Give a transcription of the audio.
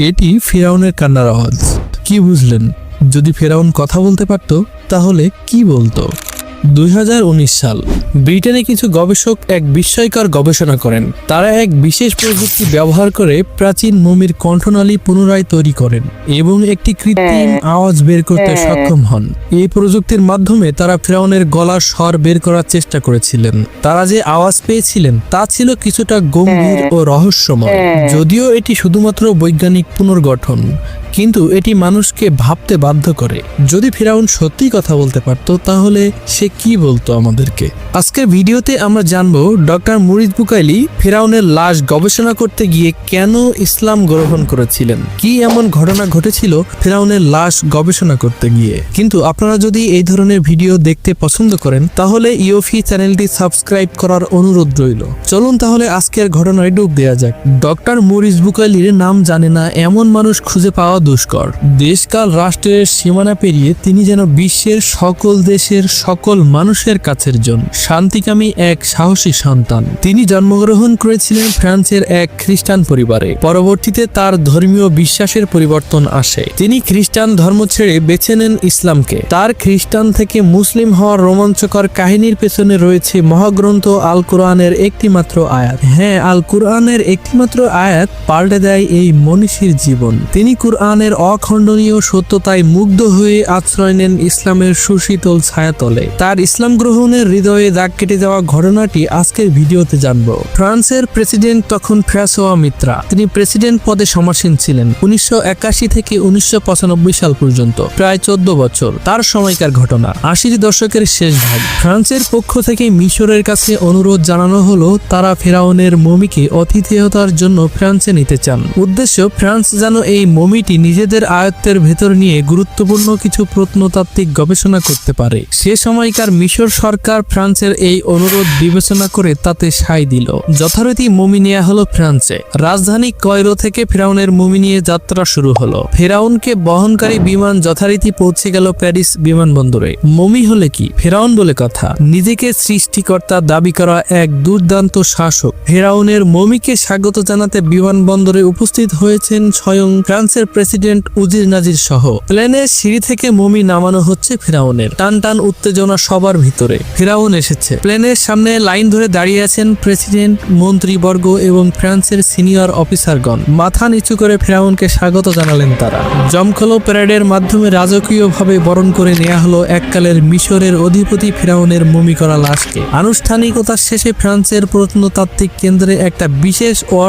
এটি ফেরাউনের কান্নার আওয়াজ। কি বুঝলেন? যদি ফেরাউন কথা বলতে পারত, তাহলে কি বলতো? দুই হাজার উনিশ সাল। ব্রিটেনে কিছু গবেষক এক বিস্ময়কর গবেষণা করেন। তারা এক বিশেষ প্রযুক্তি ব্যবহার করে প্রাচীন মমির কণ্ঠনালী পুনরায় তৈরি করেন এবং একটি কৃত্রিম আওয়াজ বের করতে সক্ষম হন। এই প্রযুক্তির মাধ্যমে তারা ফেরাউনের গলার স্বর বের করার চেষ্টা করেছিলেন। তারা যে আওয়াজ পেয়েছিলেন তা ছিল কিছুটা গম্ভীর ও রহস্যময় যদিও এটি শুধুমাত্র বৈজ্ঞানিক পুনর্গঠন। কিন্তু এটি মানুষকে ভাবতে বাধ্য করে। যদি ফেরাউন সত্যি কথা বলতে পারত, তাহলে সে কি বলতো আমাদেরকে? আজকের ভিডিওতে আমরা জানব, ডক্টর মুরিদ বুকাইলি ফেরাউনের লাশ গবেষণা করতে গিয়ে কেন ইসলাম গ্রহণ করেছিলেন? কি এমন ঘটনা ঘটেছিল ফেরাউনের লাশ গবেষণা করতে গিয়ে? কিন্তু আপনারা যদি এই ধরনের ভিডিও দেখতে পছন্দ করেন, তাহলে ইওফি চ্যানেলটি সাবস্ক্রাইব করার অনুরোধ রইল। চলুন তাহলে আজকের ঘটনায় ডুব দেওয়া যাক। ডক্টর মরিস বুকাইলির নাম জানে না এমন মানুষ খুঁজে পাওয়া দুষ্কর। দেশকাল রাষ্ট্রের সীমানা পেরিয়ে তিনি যেন বিশ্বের সকল দেশের সকল মানুষের কাছের জন, শান্তিকামী এক সাহসী সন্তান। তিনি জন্মগ্রহণ করেছিলেন ফ্রান্সের এক খ্রিস্টান পরিবারে। পরবর্তীতে তার ধর্মীয় বিশ্বাসের পরিবর্তন আসে। তিনি খ্রিস্টান ধর্ম ছেড়ে বেছে নেন ইসলামকে। তার খ্রিস্টান থেকে মুসলিম হওয়ার রোমাঞ্চকর কাহিনীর পেছনে রয়েছে মহাগ্রন্থ আল কোরআনের একটিমাত্র আয়াত। হ্যাঁ আল কোরআনের একটিমাত্র আয়াত পাল্টে দেয় এই মনীষীর জীবন। তিনি কোরআনের অখণ্ডনীয় সত্যতায় মুগ্ধ হয়ে আশ্রয় নেন ইসলামের সুশীতল ছায়াতলে। তার ইসলাম গ্রহণের হৃদয়ে দাগ কেটে যাওয়া ঘটনাটি আজকের ভিডিওতে জানব। ফ্রান্সের প্রেসিডেন্ট তখন ফ্রাসোয়া মিত্রা। তিনি প্রেসিডেন্ট পদে সমাসীন ছিলেন উনিশশো একাশি থেকে উনিশশো পঁচানব্বই সাল পর্যন্ত, প্রায় চোদ্দ বছর। তার সময়কার ঘটনা, আশির দশকের শেষ ভাগ। ফ্রান্সের পক্ষ থেকে মিশরের কাছে অনুরোধ জানানো হলো, তারা ফেরাউনের মমিকে অতিথেয়তার জন্য ফ্রান্সে নিতে চান। উদ্দেশ্য, ফ্রান্স যেন এই মমিটি নিজেদের আয়ত্তের ভেতর নিয়ে গুরুত্বপূর্ণ কিছু প্রত্নতাত্ত্বিক গবেষণা করতে পারে। সে সময়কার মিশর সরকার ফ্রান্সের এই অনুরোধ বিবেচনা করে তাতে সায় দিল। যথারীতি মমি নেওয়া হলো ফ্রান্সে। রাজধানী কয়রো থেকে ফেরাউনের মমি নিয়ে যাত্রা শুরু হলো। ফেরাউনকে বহনকারী বিমান যথারীতি পৌঁছে গেল প্যারিস বিমানবন্দরে। মমি হলে কি? ফেরাউন বলে কথা। নিজেকে সৃষ্টিকর্তা দাবি করা এক দুর্দান্ত শাসক। ফেরাউনের মমিকে স্বাগত জানাতে বিমানবন্দরে উপস্থিত হয়েছেন স্বয়ং ফ্রান্সের প্রেসিডেন্ট উজির নাজির সহ। প্লেনের সিঁড়ি থেকে মমি নামানো হচ্ছে ফেরাউনের। টান টান উত্তেজনা সবার ভিতরে। ফেরাউন এসেছে। প্লেনের সামনে লাইন ধরে দাঁড়িয়ে আছেন প্রেসিডেন্ট, মন্ত্রীবর্গ এবং ফ্রান্সের সিনিয়র অফিসারগণ। মাথা নিচু করে ফেরাউনকে স্বাগত জানালেন তারা। জমখলো প্যারেডের মাধ্যমে রাজকীয়ভাবে বরণ করে নেওয়া হলো এককালের মিশরের অধিপতি ফেরাউনের মমি করা লাশকে। আনুষ্ঠানিকতার শেষে ফ্রান্সের প্রত্নতাত্ত্বিক কেন্দ্রে একটা বিশেষ ওয়ার্ড